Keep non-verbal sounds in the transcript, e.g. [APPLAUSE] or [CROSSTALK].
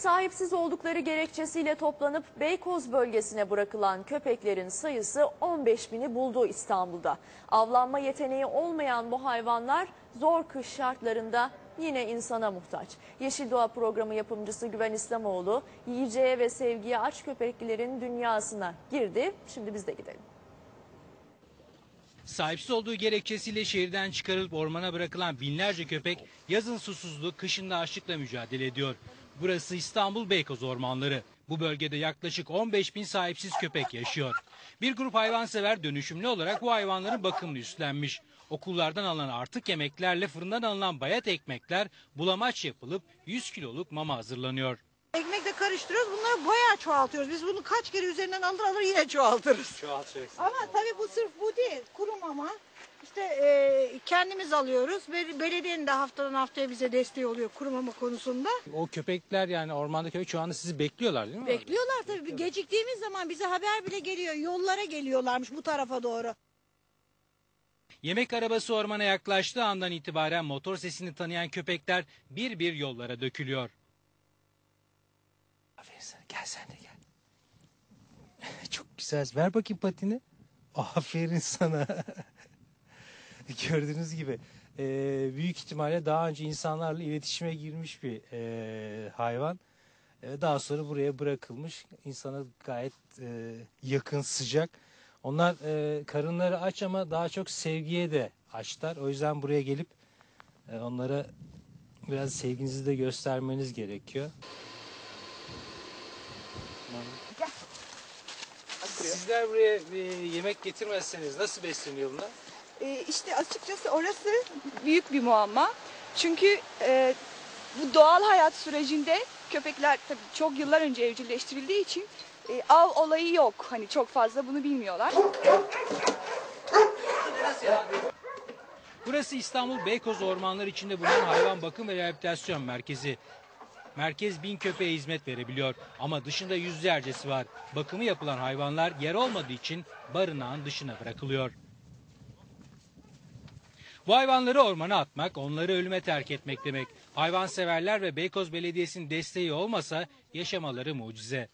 Sahipsiz oldukları gerekçesiyle toplanıp Beykoz bölgesine bırakılan köpeklerin sayısı 15 bini buldu İstanbul'da. Avlanma yeteneği olmayan bu hayvanlar zor kış şartlarında yine insana muhtaç. Yeşil Doğa programı yapımcısı Güven İslamoğlu yiyeceğe ve sevgiye aç köpeklerin dünyasına girdi. Şimdi biz de gidelim. Sahipsiz olduğu gerekçesiyle şehirden çıkarılıp ormana bırakılan binlerce köpek yazın susuzluk, kışın da açlıkla mücadele ediyor. Burası İstanbul Beykoz ormanları. Bu bölgede yaklaşık 15 bin sahipsiz köpek yaşıyor. Bir grup hayvansever dönüşümlü olarak bu hayvanların bakımını üstlenmiş. Okullardan alınan artık yemeklerle fırından alınan bayat ekmekler bulamaç yapılıp 100 kiloluk mama hazırlanıyor. Ekmekle karıştırıyoruz. Bunları bayağı çoğaltıyoruz. Biz bunu kaç kere üzerinden alır alır yine çoğaltırız. Ama tabii bu sırf bu değil. Kuru mama. İşte e, kendimiz alıyoruz. Be- Belediyenin de haftadan haftaya bize desteği oluyor kuru mama konusunda. O köpekler yani ormandaki köpek şu anda sizi bekliyorlar değil mi? Bekliyorlar tabii. Geciktiğimiz zaman bize haber bile geliyor. Yollara geliyorlarmış bu tarafa doğru. Yemek arabası ormana yaklaştığı andan itibaren motor sesini tanıyan köpekler bir bir yollara dökülüyor. Aferin sana gel sen de gel. [LAUGHS] Çok güzel. Ver bakayım patini. Aferin sana. [LAUGHS] [LAUGHS] Gördüğünüz gibi e, büyük ihtimalle daha önce insanlarla iletişime girmiş bir e, hayvan. E, daha sonra buraya bırakılmış. İnsana gayet e, yakın, sıcak. Onlar e, karınları aç ama daha çok sevgiye de açlar. O yüzden buraya gelip e, onlara biraz sevginizi de göstermeniz gerekiyor. Sizler buraya e, yemek getirmezseniz nasıl besleniyor bunlar? E, işte açıkçası orası büyük bir muamma. Çünkü e, bu doğal hayat sürecinde köpekler tabii çok yıllar önce evcilleştirildiği için e, av olayı yok. Hani çok fazla bunu bilmiyorlar. Burası İstanbul Beykoz ormanları içinde bulunan hayvan bakım ve rehabilitasyon merkezi. Merkez bin köpeğe hizmet verebiliyor ama dışında yüzlercesi var. Bakımı yapılan hayvanlar yer olmadığı için barınağın dışına bırakılıyor. Bu hayvanları ormana atmak, onları ölüme terk etmek demek. Hayvanseverler ve Beykoz Belediyesi'nin desteği olmasa yaşamaları mucize.